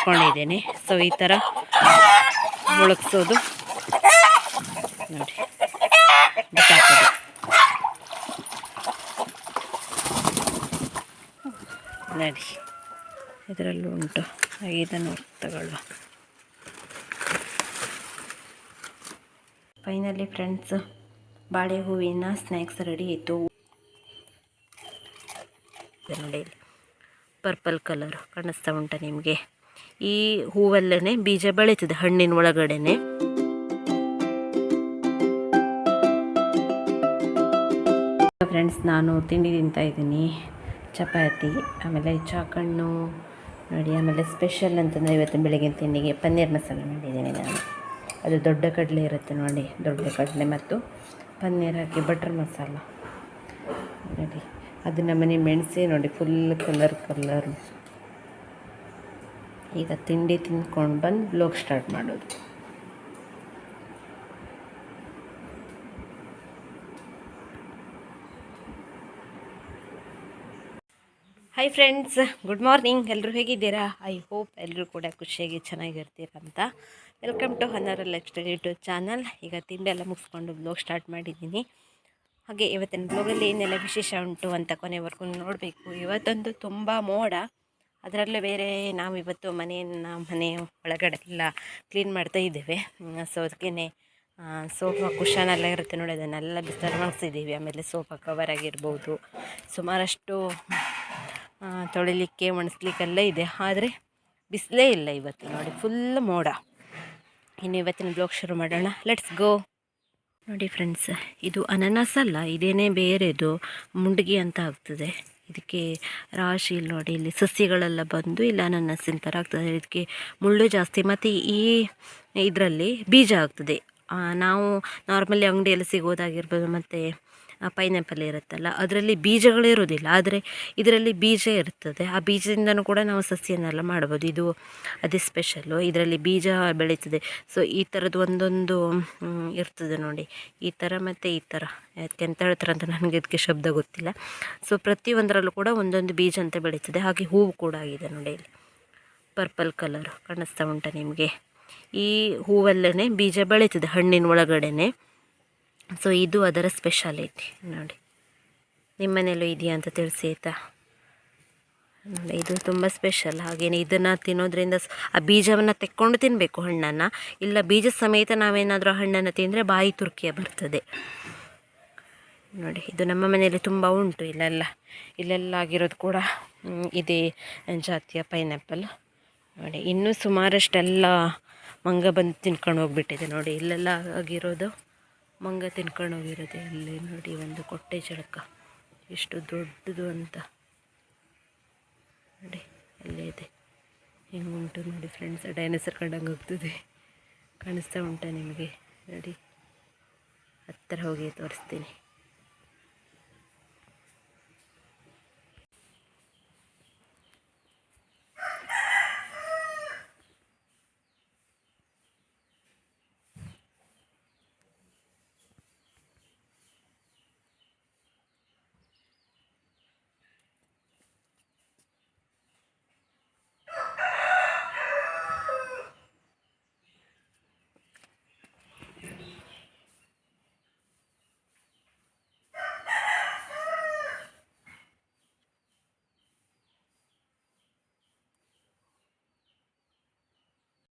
ಇಟ್ಕೊಂಡಿದ್ದೀನಿ ಸೊ ಈ ಥರ ಮುಳುಗಿಸೋದು. ನೋಡಿ. ನೋಡಿ. ಇದರಲ್ಲೂ ಉಂಟು. ಇದನ್ನು ತಗೊಳ್ಳುವ ಫೈನಲಿ ಫ್ರೆಂಡ್ಸ್ ಬಾಳೆ ಹೂವಿನ ಸ್ನ್ಯಾಕ್ಸ್ ರೆಡಿ ಆಯಿತು ನೋಡಿ. ಪರ್ಪಲ್ ಕಲರ್ ಕಾಣಿಸ್ತಾ ಉಂಟ ನಿಮಗೆ. ಈ ಹೂವಲ್ಲೇ ಬೀಜ ಬೆಳೀತದೆ ಹಣ್ಣಿನ ಒಳಗಡೆನೆ. ಫ್ರೆಂಡ್ಸ್ ನಾನು ತಿಂಡಿ ತಿಂತಾ ಇದ್ದೀನಿ. ಚಪಾತಿ, ಆಮೇಲೆ ಚಾಕಣ್ಣು, ನೋಡಿ ಆಮೇಲೆ ಸ್ಪೆಷಲ್ ಅಂತಂದರೆ ಇವತ್ತು ಬೆಳಗಿನ ತಿಂಡಿಗೆ ಪನ್ನೀರ್ ಮಸಾಲೆ ಮಾಡಿದ್ದೀನಿ ನಾನು. ಅದು ದೊಡ್ಡ ಕಡಲೆ ಇರುತ್ತೆ ನೋಡಿ, ದೊಡ್ಡ ಕಡಲೆ ಮತ್ತು ಪನ್ನೀರ್ ಹಾಕಿ ಬಟರ್ ಮಸಾಲ. ನೋಡಿ, ಅದು ನಮ್ಮನೆ ಮೆಣಸೆ ನೋಡಿ ಫುಲ್ ಕಲರ್ ಕಲರ್ ಈಗ ತಿಂಡಿ ತಿಂದ್ಕೊಂಡು ಬಂದು ಬ್ಲೋಗ್ ಸ್ಟಾರ್ಟ್ ಮಾಡೋದು. ಹಾಯ್ ಫ್ರೆಂಡ್ಸ್ ಗುಡ್ ಮಾರ್ನಿಂಗ್ ಎಲ್ಲರೂ ಹೇಗಿದ್ದೀರಾ? ಐ ಹೋಪ್ ಎಲ್ಲರೂ ಕೂಡ ಖುಷಿಯಾಗಿ ಚೆನ್ನಾಗಿರ್ತೀರ ಅಂತ. Welcome to Hannara lifestyle YouTube channel ಈಗ ತಿಂಡಿ ಎಲ್ಲ ಮುಗಿಸ್ಕೊಂಡು ಬ್ಲೋಗ್ ಸ್ಟಾರ್ಟ್ ಮಾಡಿದ್ದೀನಿ. ಹಾಗೆ ಇವತ್ತಿನ ಬ್ಲಾಗಲ್ಲಿ ಏನೆಲ್ಲ ವಿಶೇಷ ಉಂಟು ಅಂತ ಕೊನೆವರೆಗೂ ನೋಡಬೇಕು. ಇವತ್ತೊಂದು ತುಂಬ ಮೋಡ. ಅದರಲ್ಲೂ ಬೇರೆ ನಾವು ಇವತ್ತು ಮನೆಯನ್ನು, ಮನೆ ಒಳಗಡೆ ಎಲ್ಲ ಕ್ಲೀನ್ ಮಾಡ್ತಾ ಇದ್ದೇವೆ. ಸೊ ಅದಕ್ಕೇ ಸೋಫಾ ಕುಷನ್ ಎಲ್ಲ ಇರುತ್ತೆ ನೋಡಿ, ಅದನ್ನೆಲ್ಲ ಬಿಸ್ತಾರೆ ಒಣಗಿಸಿದ್ದೀವಿ ಆಮೇಲೆ ಸೋಫಾ ಕವರ್ ಆಗಿರ್ಬೋದು. ಸುಮಾರಷ್ಟು ತೊಳಿಲಿಕ್ಕೆ, ಒಣಸ್ಲಿಕ್ಕೆಲ್ಲ ಇದೆ. ಆದರೆ ಬಿಸಿಲೇ ಇಲ್ಲ ಇವತ್ತು ನೋಡಿ ಫುಲ್ ಮೋಡ. ಇನ್ನು ಇವತ್ತಿನ ಬ್ಲಾಗ್ ಶುರು ಮಾಡೋಣ. ಲೆಟ್ಸ್ ಗೋ ನೋಡಿ ಫ್ರೆಂಡ್ಸ್ ಇದು ಅನನಸ್ ಅಲ್ಲ, ಇದೇನೇ ಬೇರೆದು, ಮುಂಡಗಿ ಅಂತ ಆಗ್ತದೆ. ಇದಕ್ಕೆ ರಾಶಿ ಇಲ್ಲಿ ನೋಡಿ, ಇಲ್ಲಿ ಸಸ್ಯಗಳೆಲ್ಲ ಬಂದು ಇಲ್ಲ ನನ್ನ ಥರ ಆಗ್ತದೆ. ಇದಕ್ಕೆ ಮುಳ್ಳು ಜಾಸ್ತಿ. ಮತ್ತು ಈ ಇದರಲ್ಲಿ ಬೀಜ ಆಗ್ತದೆ. ನಾವು ನಾರ್ಮಲಿ ಅಂಗಡಿಯಲ್ಲಿ ಸಿಗೋದಾಗಿರ್ಬೋದು, ಮತ್ತು ಪೈನಾಪಲ್ ಇರುತ್ತಲ್ಲ, ಅದರಲ್ಲಿ ಬೀಜಗಳೇ ಇರೋದಿಲ್ಲ ಆದರೆ ಇದರಲ್ಲಿ ಬೀಜ ಇರ್ತದೆ. ಆ ಬೀಜದಿಂದನೂ ಕೂಡ ನಾವು ಸಸಿಯನ್ನೆಲ್ಲ ಮಾಡ್ಬೋದು. ಇದು ಅದೇ ಸ್ಪೆಷಲ್ಲು ಇದರಲ್ಲಿ ಬೀಜ ಬೆಳೀತದೆ. ಸೊ ಈ ಥರದ್ದು ಒಂದೊಂದು ಇರ್ತದೆ ನೋಡಿ. ಈ ಥರ ಮತ್ತು ಈ ಥರ ಯಾಕೆ ಎಂತ ಹೇಳ್ತಾರೆ ಅಂತ ನನಗೆ ಇದಕ್ಕೆ ಶಬ್ದ ಗೊತ್ತಿಲ್ಲ. ಸೊ ಪ್ರತಿಯೊಂದರಲ್ಲೂ ಕೂಡ ಒಂದೊಂದು ಬೀಜ ಅಂತ ಬೆಳೀತದೆ. ಹಾಗೆ ಹೂವು ಕೂಡ ಆಗಿದೆ ನೋಡಿ ಇಲ್ಲಿ. ಪರ್ಪಲ್ ಕಲರ್ ಕಾಣಿಸ್ತಾ ಉಂಟ ನಿಮಗೆ. ಈ ಹೂವಲ್ಲೇ ಬೀಜ ಬೆಳೀತದೆ ಹಣ್ಣಿನ ಒಳಗಡೆನೆ. ಸೊ ಇದು ಅದರ ಸ್ಪೆಷಾಲಿಟಿ ನೋಡಿ. ನಿಮ್ಮ ಮನೆಯಲ್ಲೂ ಇದೆಯಾ ಅಂತ ತಿಳಿಸಿ, ಆಯಿತಾ? ನೋಡಿ ಇದು ತುಂಬ ಸ್ಪೆಷಲ್ ಹಾಗೇನೆ ಇದನ್ನು ತಿನ್ನೋದ್ರಿಂದ ಆ ಬೀಜವನ್ನು ತೆಕ್ಕೊಂಡು ತಿನ್ನಬೇಕು ಹಣ್ಣನ್ನು. ಇಲ್ಲ ಬೀಜ ಸಮೇತ ನಾವೇನಾದರೂ ಹಣ್ಣನ್ನು ತಿಂದರೆ ಬಾಯಿ ತುರ್ಕಿಯ ಬರ್ತದೆ. ನೋಡಿ, ಇದು ನಮ್ಮ ಮನೆಯಲ್ಲಿ ತುಂಬ ಉಂಟು. ಇಲ್ಲೆಲ್ಲ ಇಲ್ಲೆಲ್ಲ ಆಗಿರೋದು ಕೂಡ ಇದೇ ಜಾತಿಯ ಪೈನಾಪಲ್ ನೋಡಿ, ಇನ್ನೂ ಸುಮಾರಷ್ಟೆಲ್ಲ ಮಂಗ ಬಂದು ತಿನ್ಕೊಂಡು ಹೋಗ್ಬಿಟ್ಟಿದೆ ನೋಡಿ. ಇಲ್ಲೆಲ್ಲ ಆಗಿರೋದು. ಮಂಗ ತಿನ್ಕೊಂಡು ಹೋಗಿರೋದು. ಅಲ್ಲಿ ನೋಡಿ ಒಂದು ಕೊಟ್ಟೆ ಚಳಕ. ಎಷ್ಟು ದೊಡ್ಡದು ಅಂತ. ನೋಡಿ ಅಲ್ಲೇ ಇದೆ. ಹೆಂಗೆ ಉಂಟು ನೋಡಿ ಫ್ರೆಂಡ್ಸ್ ಡೈನೋಸರ್ ಕಂಡಂಗೆ ಹೋಗ್ತದೆ. ಕಾಣಿಸ್ತಾ ಉಂಟಾ ನಿಮಗೆ? ನೋಡಿ ಹತ್ತಿರ ಹೋಗಿ ತೋರಿಸ್ತೀನಿ.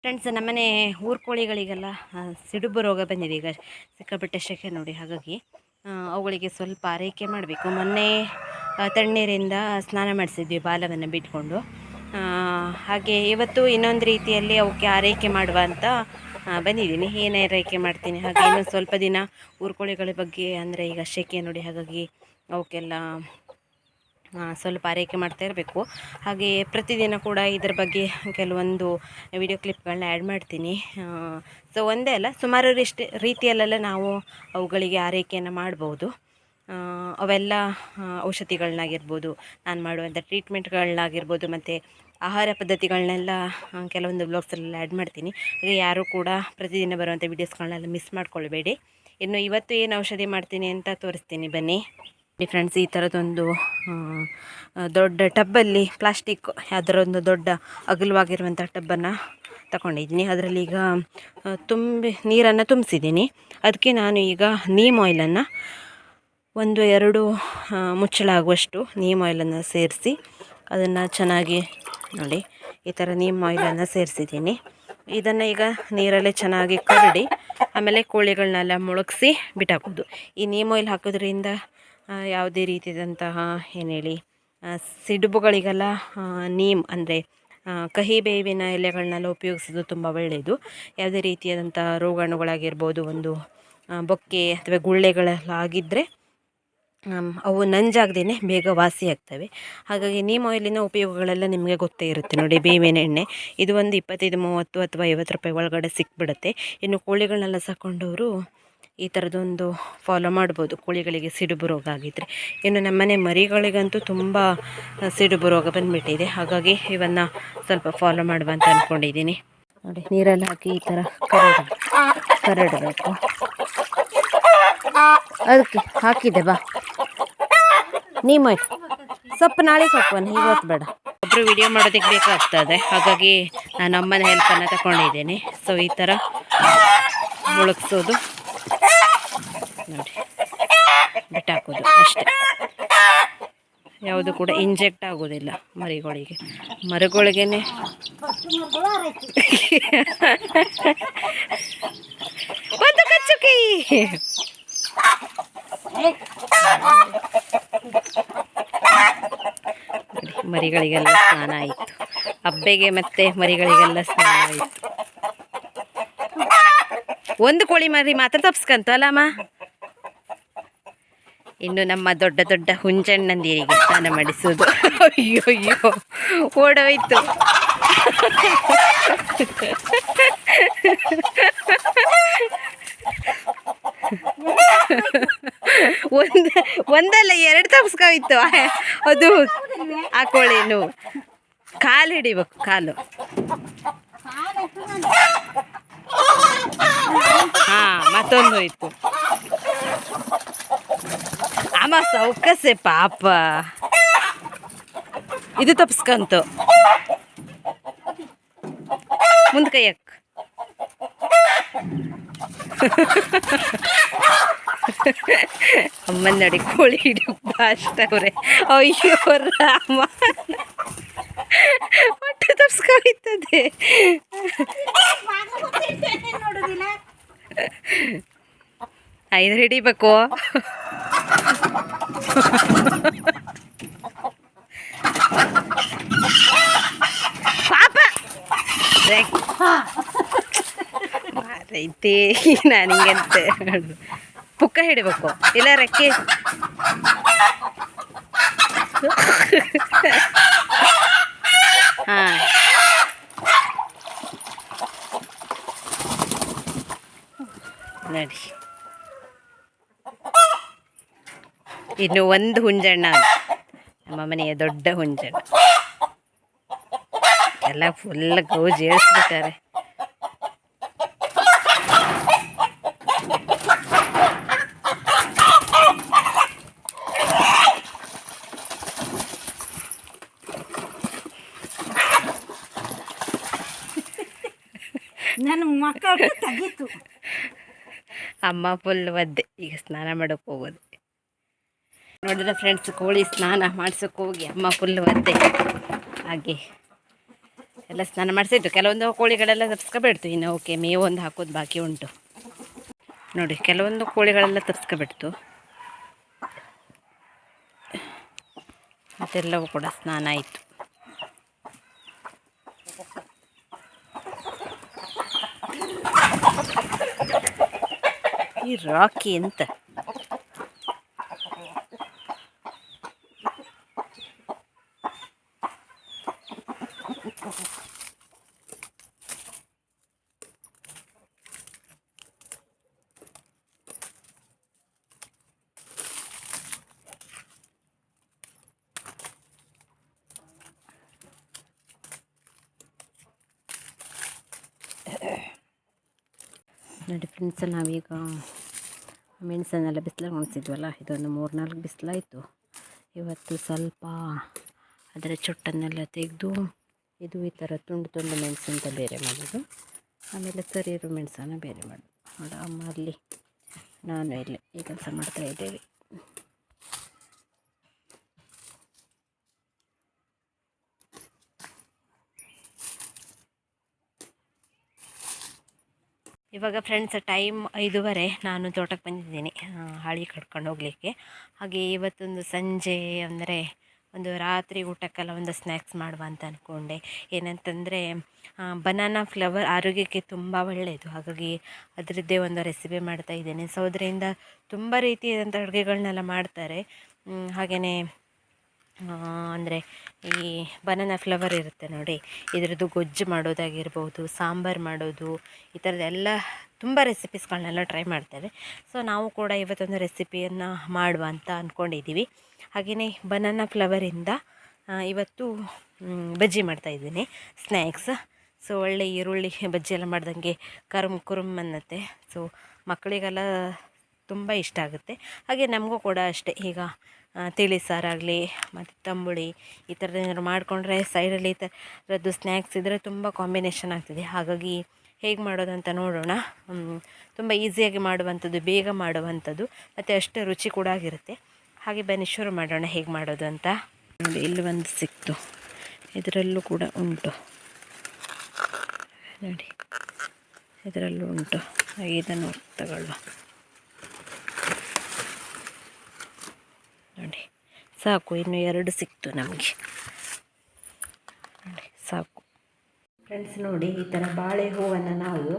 ಫ್ರೆಂಡ್ಸ್ ನಮ್ಮನೆ ಊರು ಕೋಳಿಗಳಿಗೆಲ್ಲ ಸಿಡುಬು ರೋಗ ಬಂದಿದೆ. ಈಗ ಸಿಕ್ಕಾಪಟ್ಟೆ ಶೆಕೆ ನೋಡಿ, ಹಾಗಾಗಿ ಅವುಗಳಿಗೆ ಸ್ವಲ್ಪ ಆರೈಕೆ ಮಾಡಬೇಕು. ಮೊನ್ನೆ ತಣ್ಣೀರಿಂದ ಸ್ನಾನ ಮಾಡಿಸಿದ್ವಿ, ಬಾಲವನ್ನು ಬಿಟ್ಕೊಂಡು. ಹಾಗೆ ಇವತ್ತು ಇನ್ನೊಂದು ರೀತಿಯಲ್ಲಿ ಅವಕ್ಕೆ ಆರೈಕೆ ಮಾಡುವ ಅಂತ ಬಂದಿದ್ದೀನಿ. ಏನೇ ಆರೈಕೆ ಮಾಡ್ತೀನಿ. ಹಾಗೆ ಇನ್ನೊಂದು ಸ್ವಲ್ಪ ದಿನ ಊರುಕೋಳಿಗಳ ಬಗ್ಗೆ ಅಂದರೆ ಈಗ ಶೆಕೆ ನೋಡಿ, ಹಾಗಾಗಿ ಅವಕ್ಕೆಲ್ಲ ಸ್ವಲ್ಪ ಆರೈಕೆ ಮಾಡ್ತಾ ಇರಬೇಕು. ಹಾಗೆ ಪ್ರತಿದಿನ ಕೂಡ ಇದರ ಬಗ್ಗೆ ಕೆಲವೊಂದು ವಿಡಿಯೋ ಕ್ಲಿಪ್ಗಳನ್ನ ಆ್ಯಡ್ ಮಾಡ್ತೀನಿ. ಸೊ ಒಂದೇ ಅಲ್ಲ ಸುಮಾರು ಇಷ್ಟು ರೀತಿಯಲ್ಲೆಲ್ಲ ನಾವು ಅವುಗಳಿಗೆ ಆರೈಕೆಯನ್ನು ಮಾಡ್ಬೋದು. ಅವೆಲ್ಲ ಔಷಧಿಗಳನ್ನಾಗಿರ್ಬೋದು, ನಾನು ಮಾಡುವಂಥ ಟ್ರೀಟ್ಮೆಂಟ್ಗಳನ್ನಾಗಿರ್ಬೋದು ಮತ್ತು ಆಹಾರ ಪದ್ಧತಿಗಳನ್ನೆಲ್ಲ ಕೆಲವೊಂದು ಬ್ಲಾಗ್ಸಲ್ಲೆಲ್ಲ ಆ್ಯಡ್ ಮಾಡ್ತೀನಿ. ಹಾಗೆ ಯಾರೂ ಕೂಡ ಪ್ರತಿದಿನ ಬರುವಂಥ ವೀಡಿಯೋಸ್ಗಳನ್ನೆಲ್ಲ ಮಿಸ್ ಮಾಡ್ಕೊಳ್ಬೇಡಿ. ಇನ್ನು ಇವತ್ತು ಏನು ಔಷಧಿ ಮಾಡ್ತೀನಿ ಅಂತ ತೋರಿಸ್ತೀನಿ, ಬನ್ನಿ. ಫ್ರೆಂಡ್ಸ್ ಈ ಥರದೊಂದು ದೊಡ್ಡ ಟಬ್ಬಲ್ಲಿ ಪ್ಲಾಸ್ಟಿಕ್ ಅದರೊಂದು ದೊಡ್ಡ ಅಗಲವಾಗಿರುವಂಥ ಟಬ್ಬನ್ನು ತಗೊಂಡಿದ್ದೀನಿ ಅದರಲ್ಲಿ ಈಗ ತುಂಬಿ ನೀರನ್ನು ತುಂಬಿಸಿದ್ದೀನಿ. ಅದಕ್ಕೆ ನಾನು ಈಗ ನೀಮ್ ಆಯಿಲನ್ನು ಒಂದು ಎರಡು ಮುಚ್ಚಳಾಗುವಷ್ಟು ನೀಮ್ ಆಯಿಲನ್ನು ಸೇರಿಸಿ ಅದನ್ನು ಚೆನ್ನಾಗಿ ನೋಡಿ, ಈ ಥರ ನೀಮ್ ಆಯಿಲನ್ನು ಸೇರಿಸಿದ್ದೀನಿ. ಇದನ್ನು ಈಗ ನೀರಲ್ಲೇ ಚೆನ್ನಾಗಿ ಕರಡಿ, ಆಮೇಲೆ ಕೋಳಿಗಳನ್ನೆಲ್ಲ ಮುಳುಗಿಸಿ ಬಿಟ್ಟಾಕೋದು ಈ ನೀಮ್ ಆಯಿಲ್ ಹಾಕೋದ್ರಿಂದ ಯಾವುದೇ ರೀತಿಯಾದಂತಹ, ಏನು ಹೇಳಿ ಸಿಡುಬುಗಳಿಗೆಲ್ಲ ನೀಮ್ ಅಂದರೆ ಕಹಿ ಬೇವಿನ ಎಲೆಗಳನ್ನೆಲ್ಲ ಉಪಯೋಗಿಸೋದು ತುಂಬ ಒಳ್ಳೆಯದು. ಯಾವುದೇ ರೀತಿಯಾದಂಥ ರೋಗಾಣುಗಳಾಗಿರ್ಬೋದು, ಒಂದು ಬೊಕ್ಕೆ ಅಥವಾ ಗುಳ್ಳೆಗಳೆಲ್ಲ ಆಗಿದ್ದರೆ ಅವು ನಂಜಾಗ್ದೇ ಬೇಗ ವಾಸಿ ಆಗ್ತವೆ. ಹಾಗಾಗಿ ನೀಮ್ ಆಯಿಲಿನ ಉಪಯೋಗಗಳೆಲ್ಲ ನಿಮಗೆ ಗೊತ್ತೇ ಇರುತ್ತೆ ನೋಡಿ, ಬೇವಿನ ಎಣ್ಣೆ. ಇದು ಒಂದು ಇಪ್ಪತ್ತೈದು, ಮೂವತ್ತು ಅಥವಾ ಐವತ್ತು ರೂಪಾಯಿ ಒಳಗಡೆ ಸಿಕ್ಬಿಡುತ್ತೆ. ಇನ್ನು ಕೋಳಿಗಳನ್ನೆಲ್ಲ ಸಾಕೊಂಡವರು ಈ ಥರದೊಂದು ಫಾಲೋ ಮಾಡ್ಬೋದು. ಕೋಳಿಗಳಿಗೆ ಸಿಡುಬು ರೋಗ ಆಗಿದ್ದರೆ ಇನ್ನು ನಮ್ಮನೆ ಮರಿಗಳಿಗಂತೂ ತುಂಬ ಸಿಡುಬು ರೋಗ ಬಂದುಬಿಟ್ಟಿದೆ. ಹಾಗಾಗಿ ಇವನ್ನು ಸ್ವಲ್ಪ ಫಾಲೋ ಮಾಡುವ ಅಂತ ಅಂದ್ಕೊಂಡಿದ್ದೀನಿ ನೋಡಿ, ನೀರಲ್ಲಿ ಹಾಕಿ ಈ ಥರ ಕರಡು. ಕರಡಬೇಕು ಅದಕ್ಕೆ ಹಾಕಿದೆ ಬಾ. ನೀ ಮಾಡಿ. ಸೊಪ್ಪು ನಾಳೆ ಹಾಕುವನು? ಇವತ್ತು ಬೇಡ. ಒಬ್ಬರು ವಿಡಿಯೋ ಮಾಡೋದಕ್ಕೆ ಬೇಕಾಗ್ತದೆ. ಹಾಗಾಗಿ ನಾನು ಅಮ್ಮನ ಹೆಲ್ಪನ್ನು ತಗೊಂಡಿದ್ದೀನಿ ಸೊ ಈ ಥರ ಮುಳುಗ್ಸೋದು. ನೋಡಿ. ಬಿಟ್ಟಾಕೋದು ಅಷ್ಟೇ. ಯಾವುದು ಕೂಡ ಇಂಜೆಕ್ಟ್ ಆಗೋದಿಲ್ಲ ಮರಿಗಳಿಗೆ. ಮರಿಗಳಿಗೇನೆ. ಒಂದು ಕಚ್ಚುಕಿ ಮರಿಗಳಿಗೆಲ್ಲ ಸ್ನಾನ ಆಯಿತು. ಹಬ್ಬೆಗೆ ಮತ್ತೆ ಮರಿಗಳಿಗೆಲ್ಲ ಸ್ನಾನ ಆಯಿತು. ಒಂದು ಕೋಳಿ ಮರಿ ಮಾತ್ರ ತಪ್ಸ್ಕಂತು ಅಲ್ಲಮ್ಮ ಇನ್ನು ನಮ್ಮ ದೊಡ್ಡ ದೊಡ್ಡ ಹುಂಜಣ್ಣಂದಿರಿಗೆ ಸ್ನಾನ ಮಾಡಿಸೋದು ಅಯ್ಯೋ ಅಯ್ಯೋ ಓಡೋಯ್ತು. ಒಂದು, ಒಂದಲ್ಲ, ಎರಡು ತಪ್ಸ್ಕೋಯ್ತು. ಅದು ಆ ಕೋಳಿನು ಕಾಲು ಹಿಡಿಬೇಕು, ಕಾಲು. ಹಾ, ಮತ್ತೊಂದು ಹೋಯ್ತು. ಅಮ್ಮ ಸೌಕಸೆ ಪಾಪ ಇದು ತಪ್ಸ್ಕಂತು ಮುಂದೆ ಕೈಯಕ್ ಅಮ್ಮನ ನಡಿ ಕೋಳಿ ಹಿಡಿಯಪ್ಪ ಅಷ್ಟವ್ರೆ ಅಯ್ಯೋ ರಾಮ ಹೊಟ್ಟೆ ತಪ್ಸ್ಕೊಯ್ತದೆ ಐದು ಹಿಡಿಬೇಕು ಪಾಪ ಮಾರೈತಿ ನಾನು ಹಿಂಗಂತ ಪುಕ್ಕ ಹಿಡಿಬೇಕು ಇಲ್ಲ ರೆಕ್ಕೆ ಹಾಂ ನೋಡಿ ಇನ್ನು ಒಂದು ಹುಂಜಣ್ಣ ನಮ್ಮ ಮನೆಯ ದೊಡ್ಡ ಹುಂಜಣ್ಣ. ಎಲ್ಲ ಫುಲ್ ಗೌಜಿ ಏರಿಸ್ಬಿಟ್ಟಾರೆ ನನ್ನ ಮಕ್ಕಳು ತೆಗೀತು. ಅಮ್ಮ ಫುಲ್ ಒದ್ದೆ. ಈಗ ಸ್ನಾನ ಮಾಡೋಕೆ ಹೋಗೋದು. ನೋಡಿದ್ರೆ ಫ್ರೆಂಡ್ಸ್ ಕೋಳಿ ಸ್ನಾನ ಮಾಡಿಸೋಕೆ ಹೋಗಿ ಅಮ್ಮ ಫುಲ್ ಒದ್ದೆ. ಹಾಗೆ ಎಲ್ಲ ಸ್ನಾನ ಮಾಡಿಸಿಟ್ಟು ಕೆಲವೊಂದು ಕೋಳಿಗಳೆಲ್ಲ ತಪ್ಸ್ಕೊಬಿಡ್ತು. ಇನ್ನು ಓಕೆ ಒಂದು ಹಾಕೋದು ಬಾಕಿ ಉಂಟು. ನೋಡಿ, ಕೆಲವೊಂದು ಕೋಳಿಗಳೆಲ್ಲ ತಪ್ಸ್ಕೊಬಿಡ್ತು. ಮತ್ತೆಲ್ಲವೂ ಕೂಡ ಸ್ನಾನ ಆಯಿತು. ಈ ರಾಕಿ ಅಂತ ನೋಡಿ ಫ್ರೆಂಡ್ಸ್ ನಾವೀಗ ಮೆಣಸನ್ನೆಲ್ಲ ಬಿಸಿಲಾಗಿ ಒಣಗಿಸಿದ್ವಲ್ಲ, ಇದೊಂದು ಮೂರು ನಾಲ್ಕು ಬಿಸಿಲಾಯಿತು. ಇವತ್ತು ಸ್ವಲ್ಪ ಅದರ ಚೊಟ್ಟನ್ನೆಲ್ಲ ತೆಗೆದು, ಇದು ಈ ಥರ ತುಂಡು ತುಂಡು ಮೆಣಸು ಅಂತ ಬೇರೆ ಮಾಡೋದು. ಆಮೇಲೆ ಕರಿಯರು ಮೆಣಸನ್ನು ಬೇರೆ ಮಾಡೋದು. ನೋಡ, ಅಮ್ಮ ಅಲ್ಲಿ ನಾನು ಇಲ್ಲಿ ಈ ಕೆಲಸ ಮಾಡ್ತಾ ಇದ್ದೇವೆ. ಇವಾಗ ಫ್ರೆಂಡ್ಸ್ ಟೈಮ್ ಐದೂವರೆ. ನಾನು ತೋಟಕ್ಕೆ ಬಂದಿದ್ದೀನಿ. ಹಾಳಿ ಕಟ್ಕೊಂಡು ಹೋಗಲಿಕ್ಕೆ. ಹಾಗೆ ಇವತ್ತೊಂದು ಸಂಜೆ ಅಂದರೆ ಒಂದು ರಾತ್ರಿ ಊಟಕ್ಕೆಲ್ಲ ಒಂದು ಸ್ನ್ಯಾಕ್ಸ್ ಮಾಡುವ ಅಂತ ಅಂದ್ಕೊಂಡೆ ಏನಂತಂದರೆ ಬನಾನಾ ಫ್ಲವರ್ ಆರೋಗ್ಯಕ್ಕೆ ತುಂಬ ಒಳ್ಳೆಯದು ಹಾಗಾಗಿ ಅದರದ್ದೇ ಒಂದು ರೆಸಿಪಿ ಮಾಡ್ತಾ ಇದ್ದೇನೆ. ಸೊ ಅದರಿಂದ ತುಂಬ ರೀತಿಯಾದಂಥ ಅಡುಗೆಗಳನ್ನೆಲ್ಲ ಮಾಡ್ತಾರೆ. ಹಾಗೆಯೇ ಅಂದರೆ ಈ ಬನಾನಾ ಫ್ಲವರ್ ಇರುತ್ತೆ ನೋಡಿ. ಇದರದ್ದು ಗೊಜ್ಜು ಮಾಡೋದಾಗಿರ್ಬೋದು, ಸಾಂಬಾರು ಮಾಡೋದು, ಈ ಥರದ್ದೆಲ್ಲ ತುಂಬ ರೆಸಿಪೀಸ್ಗಳನ್ನೆಲ್ಲ ಟ್ರೈ ಮಾಡ್ತೇವೆ. ಸೊ ನಾವು ಕೂಡ ಇವತ್ತೊಂದು ರೆಸಿಪಿಯನ್ನು ಮಾಡುವ ಅಂತ ಅಂದ್ಕೊಂಡಿದ್ದೀವಿ ಹಾಗೆಯೇ ಬನಾನಾ ಫ್ಲವರಿಂದ ಇವತ್ತು ಬಜ್ಜಿ ಮಾಡ್ತಾಯಿದ್ದೀನಿ ಸ್ನ್ಯಾಕ್ಸ್ ಸೊ ಒಳ್ಳೆ ಈರುಳ್ಳಿ ಬಜ್ಜಿ ಎಲ್ಲ ಮಾಡ್ದಂಗೆ ಕರುಮ್ ಕುರುಮ್ ಅನ್ನತ್ತೆ. ಸೊ ಮಕ್ಕಳಿಗೆಲ್ಲ ತುಂಬ ಇಷ್ಟ ಆಗುತ್ತೆ. ಹಾಗೆ ನಮಗೂ ಕೂಡ ಅಷ್ಟೇ. ಈಗ ತಿಳಿ ಸಾರಾಗಲಿ ಮತ್ತು ತಂಬುಳಿ, ಈ ಥರದ್ದು ಏನಾದ್ರು ಮಾಡಿಕೊಂಡ್ರೆ ಸೈಡಲ್ಲಿ ಈ ಥರದ್ದು ಸ್ನ್ಯಾಕ್ಸ್ ಇದ್ದರೆ ತುಂಬ ಕಾಂಬಿನೇಷನ್ ಆಗ್ತದೆ. ಹಾಗಾಗಿ ಹೇಗೆ ಮಾಡೋದಂತ ನೋಡೋಣ. ತುಂಬ ಈಸಿಯಾಗಿ ಮಾಡುವಂಥದ್ದು, ಬೇಗ ಮಾಡುವಂಥದ್ದು, ಮತ್ತು ಅಷ್ಟೇ ರುಚಿ ಕೂಡ ಆಗಿರುತ್ತೆ. ಹಾಗೆ ಬನ್ನಿ, ಶುರು ಮಾಡೋಣ ಹೇಗೆ ಮಾಡೋದು ಅಂತ. ನೋಡಿ, ಇಲ್ಲಿ ಒಂದು ಸಿಕ್ತು. ಇದರಲ್ಲೂ ಕೂಡ ಉಂಟು. ನೋಡಿ, ಇದರಲ್ಲೂ ಉಂಟು. ಇದನ್ನು ತಗೊಳ್ಳುವ ನೋಡಿ ಸಾಕು, ಇನ್ನು ಎರಡು ಸಿಕ್ತು ನಮಗೆ. ಸಾಕು. ಫ್ರೆಂಡ್ಸ್ ನೋಡಿ, ಈ ಥರ ಬಾಳೆ ಹೂವನ್ನು ನಾವು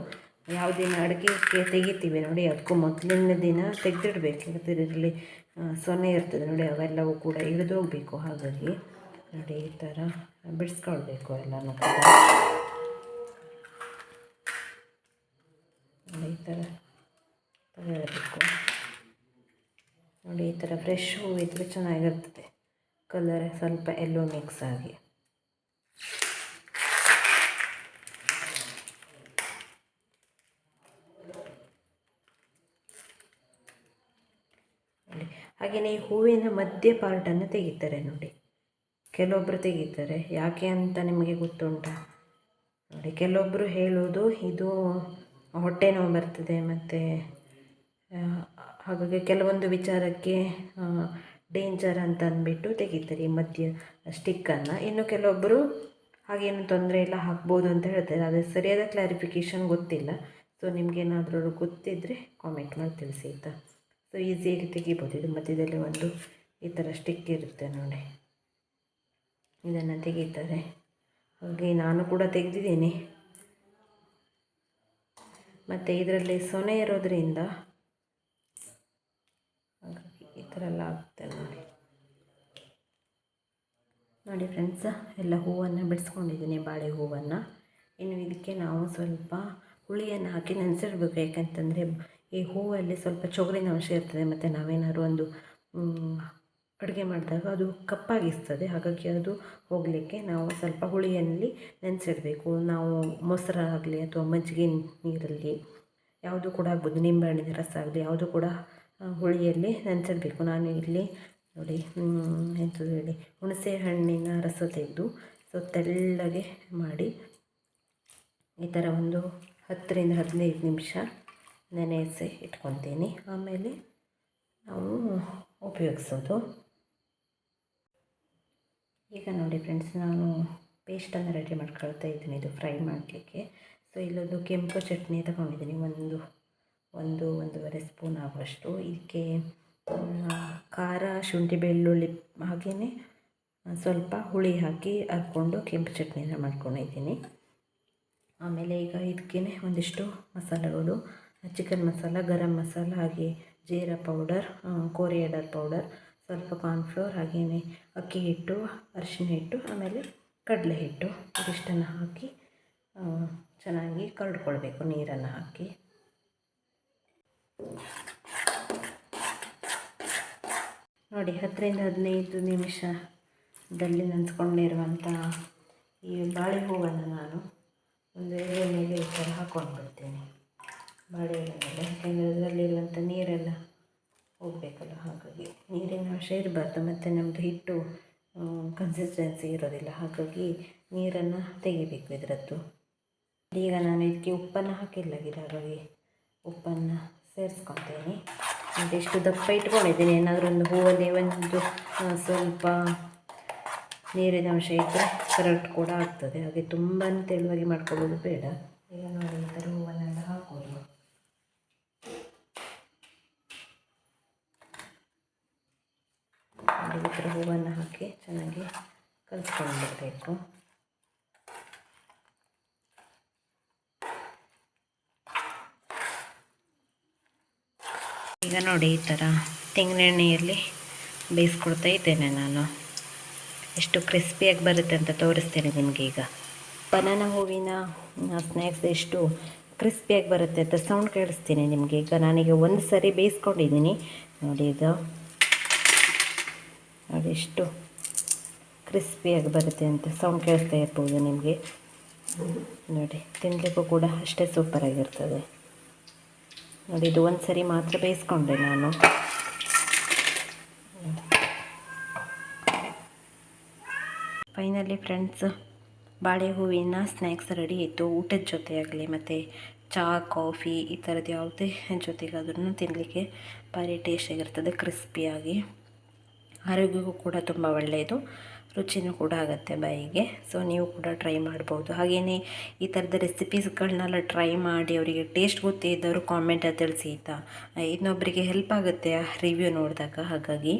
ಯಾವುದಿನ ಅಡುಗೆಗೆ ತೆಗಿತೀವಿ. ನೋಡಿ, ಅದಕ್ಕೂ ಮೊದಲಿನ ದಿನ ತೆಗೆದಿಡಬೇಕು. ಇದರಲ್ಲಿ ಸೊನ್ನೆ ಇರ್ತದೆ. ನೋಡಿ, ಅವೆಲ್ಲವೂ ಕೂಡ ಇಳಿದೋಗಬೇಕು. ಹಾಗಾಗಿ ನೋಡಿ, ಈ ಥರ ಬಿಡಿಸ್ಕೊಳ್ಬೇಕು ಎಲ್ಲನೂ ಕೂಡ ನೋಡಿ ಈ ಥರ ತಗೊಳ್ಬೇಕು ನೋಡಿ ಈ ಥರ ಫ್ರೆಶ್ ಹೂವು ಇದ್ದರೆ ಚೆನ್ನಾಗಿರ್ತದೆ. ಕಲರ್ ಸ್ವಲ್ಪ ಎಲ್ಲೋ ಮಿಕ್ಸ್ ಆಗಿ. ಹಾಗೆಯೇ ಹೂವಿನ ಮಧ್ಯ ಪಾರ್ಟನ್ನು ತೆಗಿತಾರೆ ನೋಡಿ. ಕೆಲವೊಬ್ಬರು ತೆಗಿತಾರೆ. ಯಾಕೆ ಅಂತ ನಿಮಗೆ ಗೊತ್ತುಂಟಾ? ನೋಡಿ ಕೆಲವೊಬ್ಬರು ಹೇಳೋದು, ಇದು ಹೊಟ್ಟೆ ನೋವು ಬರ್ತದೆ, ಮತ್ತು ಹಾಗಾಗಿ ಕೆಲವೊಂದು ವಿಚಾರಕ್ಕೆ ಡೇಂಜರ್ ಅಂತ ಅಂದ್ಬಿಟ್ಟು ತೆಗಿತಾರೆ. ಈ ಮಧ್ಯ ಸ್ಟಿಕ್ಕನ್ನು ಇನ್ನು ಕೆಲವೊಬ್ಬರು ಹಾಗೇನು ತೊಂದರೆ ಇಲ್ಲ, ಹಾಕ್ಬೋದು ಅಂತ ಹೇಳ್ತಾರೆ. ಆದರೆ ಸರಿಯಾದ ಕ್ಲಾರಿಫಿಕೇಷನ್ ಗೊತ್ತಿಲ್ಲ. ಸೊ ನಿಮಗೇನಾದರೂ ಗೊತ್ತಿದ್ದರೆ ಕಾಮೆಂಟ್ ಮಾಡಿ ತಿಳಿಸಿ ಆಯಿತಾ? ಸೊ ಈಸಿಯಾಗಿ ತೆಗಿಬೋದು. ಇದು ಮಧ್ಯದಲ್ಲಿ ಒಂದು ಈ ಥರ ಸ್ಟಿಕ್ ಇರುತ್ತೆ ನೋಡಿ. ಇದನ್ನು ತೆಗೀತಾರೆ. ಹಾಗೆ ನಾನು ಕೂಡ ತೆಗೆದಿದ್ದೀನಿ. ಮತ್ತು ಇದರಲ್ಲಿ ಸೊನೆ ಇರೋದ್ರಿಂದ ಥರ ಎಲ್ಲ ಆಗುತ್ತೆ ನೋಡಿ. ನೋಡಿ ಫ್ರೆಂಡ್ಸ್ ಎಲ್ಲ ಹೂವನ್ನು ಬಿಡಿಸ್ಕೊಂಡಿದ್ದೀನಿ, ಬಾಳೆ ಹೂವನ್ನು. ಇನ್ನು ಇದಕ್ಕೆ ನಾವು ಸ್ವಲ್ಪ ಹುಳಿಯನ್ನು ಹಾಕಿ ನೆನೆಸಿಡ್ಬೇಕು. ಯಾಕಂತಂದರೆ ಈ ಹೂವಲ್ಲಿ ಸ್ವಲ್ಪ ಚೊಗರಿನ ಅಂಶ ಇರ್ತದೆ, ಮತ್ತು ನಾವೇನಾದ್ರು ಒಂದು ಅಡುಗೆ ಮಾಡಿದಾಗ ಅದು ಕಪ್ಪಾಗಿಸ್ತದೆ. ಹಾಗಾಗಿ ಅದು ಹೋಗಲಿಕ್ಕೆ ನಾವು ಸ್ವಲ್ಪ ಹುಳಿಯಲ್ಲಿ ನೆನೆಸಿಡಬೇಕು. ನಾವು ಮೊಸರಾಗಲಿ ಅಥವಾ ಮಜ್ಜಿಗೆ ನೀರಲ್ಲಿ, ಯಾವುದು ಕೂಡ ಆಗ್ಬೋದು ನಿಂಬೆಹಣ್ಣಿನ ರಸ ಆಗಲಿ, ಯಾವುದು ಕೂಡ ಹುಳಿಯಲ್ಲಿ ನೆನೆಸಿಡಬೇಕು. ನಾನು ಇಲ್ಲಿ ನೋಡಿ ಎಂತ ಹೇಳಿ, ಹುಣಸೆ ಹಣ್ಣಿನ ರಸ ತೆಗೆದು ಸೊ ತೆಳ್ಳಗೆ ಮಾಡಿ ಈ ಥರ ಒಂದು ಹತ್ತರಿಂದ ಹದಿನೈದು ನಿಮಿಷ ನೆನೆಸಿ ಇಟ್ಕೊತೀನಿ ಆಮೇಲೆ ನಾವು ಉಪಯೋಗಿಸೋದು. ಈಗ ನೋಡಿ ಫ್ರೆಂಡ್ಸ್, ನಾನು ಪೇಸ್ಟನ್ನು ರೆಡಿ ಮಾಡ್ಕೊಳ್ತಾ ಇದ್ದೀನಿ. ಇದು ಫ್ರೈ ಮಾಡಲಿಕ್ಕೆ. ಸೊ, ಇಲ್ಲೊಂದು ಕೆಂಪು ಚಟ್ನಿ ತಗೊಂಡಿದ್ದೀನಿ. ಒಂದು ಒಂದು ಒಂದೂವರೆ ಸ್ಪೂನ್ ಆಗುವಷ್ಟು. ಇದಕ್ಕೆ ಖಾರ, ಶುಂಠಿ, ಬೆಳ್ಳುಳ್ಳಿ ಹಾಗೆಯೇ ಸ್ವಲ್ಪ ಹುಳಿ ಹಾಕಿ ಹರ್ಕೊಂಡು ಕೆಂಪು ಚಟ್ನಿನ ಮಾಡ್ಕೊಂಡಿದ್ದೀನಿ. ಆಮೇಲೆ ಈಗ ಇದಕ್ಕೇ ಒಂದಿಷ್ಟು ಮಸಾಲೆಗಳು, ಚಿಕನ್ ಮಸಾಲ, ಗರಂ ಮಸಾಲ, ಹಾಗೆ ಜೀರಾ ಪೌಡರ್ ಕೋರಿಯಡರ್ ಪೌಡರ್, ಸ್ವಲ್ಪ ಕಾರ್ನ್ಫ್ಲೋರ್ ಹಾಗೆಯೇ ಅಕ್ಕಿ ಹಿಟ್ಟು ಅರಿಶಿನ ಹಿಟ್ಟು, ಆಮೇಲೆ ಕಡಲೆ ಹಿಟ್ಟು. ಇದಿಷ್ಟನ್ನು ಹಾಕಿ ಚೆನ್ನಾಗಿ ಕರಡ್ಕೊಳ್ಬೇಕು ನೀರನ್ನು ಹಾಕಿ. ನೋಡಿ, ಹತ್ತರಿಂದ ಹದಿನೈದು ನಿಮಿಷದಲ್ಲಿ ನೆನೆಸ್ಕೊಂಡಿರುವಂಥ ಈ ಬಾಳೆ ಹೂವನ್ನು ನಾನು ಒಂದು ಎಲೆ ಮೇಲೆ ಈ ಥರ ಹಾಕ್ಕೊಂಡು ಬಿಡ್ತೇನೆ ಬಾಳೆ ಎಲೆ ಮೇಲೆ, ಯಾಕೆಂದರೆ ಅದರಲ್ಲಿರುವಂಥ ನೀರೆಲ್ಲ ಹೋಗಬೇಕಲ್ಲ, ಹಾಗಾಗಿ ನೀರಿನ ಅಂಶ ಇರಬಾರ್ದು, ಮತ್ತು ನಮ್ಮದು ಹಿಟ್ಟು ಕನ್ಸಿಸ್ಟೆನ್ಸಿ ಇರೋದಿಲ್ಲ, ಹಾಗಾಗಿ ನೀರನ್ನು ತೆಗಿಬೇಕು ಇದರದ್ದು. ಈಗ ನಾನು ಇದಕ್ಕೆ ಉಪ್ಪನ್ನು ಹಾಕಿಲ್ಲ, ಗಿಡಗಳಿಗೆ ಉಪ್ಪನ್ನು ಸೇರಿಸ್ಕೊತೀನಿ. ಇಷ್ಟು ದಪ್ಪ ಇಟ್ಕೊಂಡಿದ್ದೀನಿ. ಏನಾದರೂ ಒಂದು ಹೂವಲ್ಲಿ ಒಂದು ಸ್ವಲ್ಪ ನೀರಿನ ಅಂಶ ಇದ್ದರೆ ಕರೆಕ್ಟ್ ಕೂಡ ಆಗ್ತದೆ. ಹಾಗೆ ತುಂಬ ತೆಳುವಾಗಿ ಮಾಡ್ಕೊಳ್ಳೋದು ಬೇಡ. ಈಗ ನೋಡಿ, ಈ ಥರ ಹೂವನ್ನೆಲ್ಲ ಹಾಕೋದು ಈ ಥರ ಹೂವನ್ನು ಹಾಕಿ ಚೆನ್ನಾಗಿ ಕಲಿಸ್ಕೊಂಡ್ಬಿಡ್ಬೇಕು. ಈಗ ನೋಡಿ ಈ ಥರ ತೆಂಗಿನೆಣ್ಣೆಯಲ್ಲಿ ಬೇಯಿಸ್ಕೊಡ್ತಾ ಇದ್ದೇನೆ ನಾನು. ಎಷ್ಟು ಕ್ರಿಸ್ಪಿಯಾಗಿ ಬರುತ್ತೆ ಅಂತ ತೋರಿಸ್ತೇನೆ ನಿಮಗೆ ಈಗ. ಬನಾನ ಹೂವಿನ ಸ್ನ್ಯಾಕ್ಸ್ ಎಷ್ಟು ಕ್ರಿಸ್ಪಿಯಾಗಿ ಬರುತ್ತೆ ಅಂತ ಸೌಂಡ್ ಕೇಳಿಸ್ತೀನಿ ನಿಮಗೆ. ಈಗ ನಾನೀಗ ಒಂದು ಸರಿ ಬೇಯಿಸ್ಕೊಂಡಿದ್ದೀನಿ. ನೋಡಿ ಇದು. ನೋಡಿ ಎಷ್ಟು ಕ್ರಿಸ್ಪಿಯಾಗಿ ಬರುತ್ತೆ ಅಂತ ಸೌಂಡ್ ಕೇಳಿಸ್ತಾ ಇರ್ಬೋದು ನಿಮಗೆ. ನೋಡಿ ತಿನ್ನಲಿಕ್ಕೂ ಕೂಡ ಅಷ್ಟೇ ಸೂಪರಾಗಿರ್ತದೆ. ನೋಡಿ, ಇದು ಒಂದು ಸರಿ ಮಾತ್ರ ಬೇಯಿಸ್ಕೊಂಡೆ ನಾನು. ಫೈನಲಿ ಫ್ರೆಂಡ್ಸ್ ಬಾಳೆ ಹೂವಿನ ಸ್ನ್ಯಾಕ್ಸ್ ರೆಡಿ ಆಯಿತು. ಊಟದ ಜೊತೆ ಆಗಲಿ ಮತ್ತು ಚಹಾ ಕಾಫಿ ಈ ಥರದ್ದು ಯಾವುದೇ ಜೊತೆಗಾದ್ರೂ ತಿನ್ನಲಿಕ್ಕೆ ಭಾರಿ ಟೇಸ್ಟಿಯಾಗಿರ್ತದೆ ಕ್ರಿಸ್ಪಿಯಾಗಿ ಆರೋಗ್ಯಕ್ಕೂ ಕೂಡ ತುಂಬ ಒಳ್ಳೆಯದು. ರುಚಿನೂ ಕೂಡ ಆಗುತ್ತೆ ಬಾಯಿಗೆ. ಸೊ ನೀವು ಕೂಡ ಟ್ರೈ ಮಾಡ್ಬೋದು. ಹಾಗೆಯೇ ಈ ಥರದ ರೆಸಿಪೀಸ್ಗಳನ್ನೆಲ್ಲ ಟ್ರೈ ಮಾಡಿ ಅವರಿಗೆ ಟೇಸ್ಟ್ ಗೊತ್ತೇ ಇದ್ದವರು ಕಾಮೆಂಟಲ್ಲಿ ತಿಳಿಸಿ ಆಯಿತಾ? ಇನ್ನೊಬ್ಬರಿಗೆ ಹೆಲ್ಪ್ ಆಗುತ್ತೆ ರಿವ್ಯೂ ನೋಡಿದಾಗ ಹಾಗಾಗಿ.